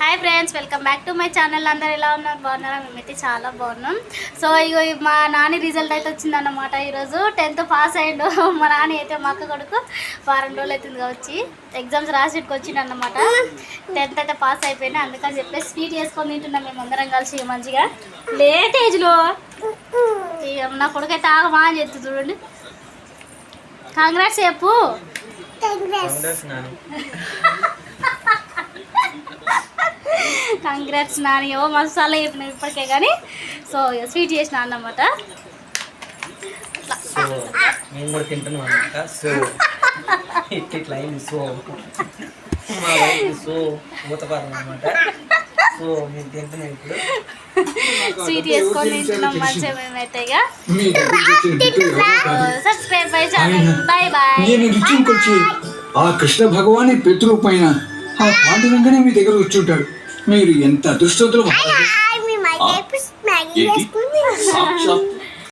Hi friends welcome back to my channel అందరు ఎలా ఉన్నారు? బాగున్నారా? మేమైతే చాలా బాగున్నాం. సో ఇగో ఈ మా నాని రిజల్ట్ అయితే వచ్చిందన్నమాట ఈరోజు. టెన్త్ పాస్ అయ్యిండు. మా నాని అయితే మా అక్క కొడుకు వారం రోజులు అవుతుంది వచ్చి ఎగ్జామ్స్ రాసిట్టుకు వచ్చిండన్నమాట. టెన్త్ అయితే పాస్ అయిపోయినా. అందుకని చెప్పేసి స్వీట్ చేసుకొని తింటున్నాం మేము అందరం కలిసి ఇక మంచిగా. లేట్ ఏజ్లో ఇక నా కొడుకు అయితే ఆగమా అని చెప్తుంది చూడండి. కాంగ్రాట్స్ చెప్పు. కంగ్రాట్స్ నాని. ఏవో మసాలా చెప్పినావు ఇప్పటికే కానీ. సో స్వీట్ చేసిన అన్నమాట. మేము కూడా తింటున్నాం అనమాట సో ఇట్లా ఇట్లా అయింది. సో మా వైఫ్ సో మూతపారం అనమాట సో మేము తింటున్నాం ఇప్పుడు. స్వీట్ చేసుకొని తింటున్నాం మంచిగా మేమైతే ఇక. Subscribe by channel bye bye నేను ఆ కృష్ణ భగవాని పితృపైన ఆ పాండురంగనే మీ దగ్గర వచ్చుంటాడు మీరు ఎంత అదృష్టవంతులు సాక్షాత్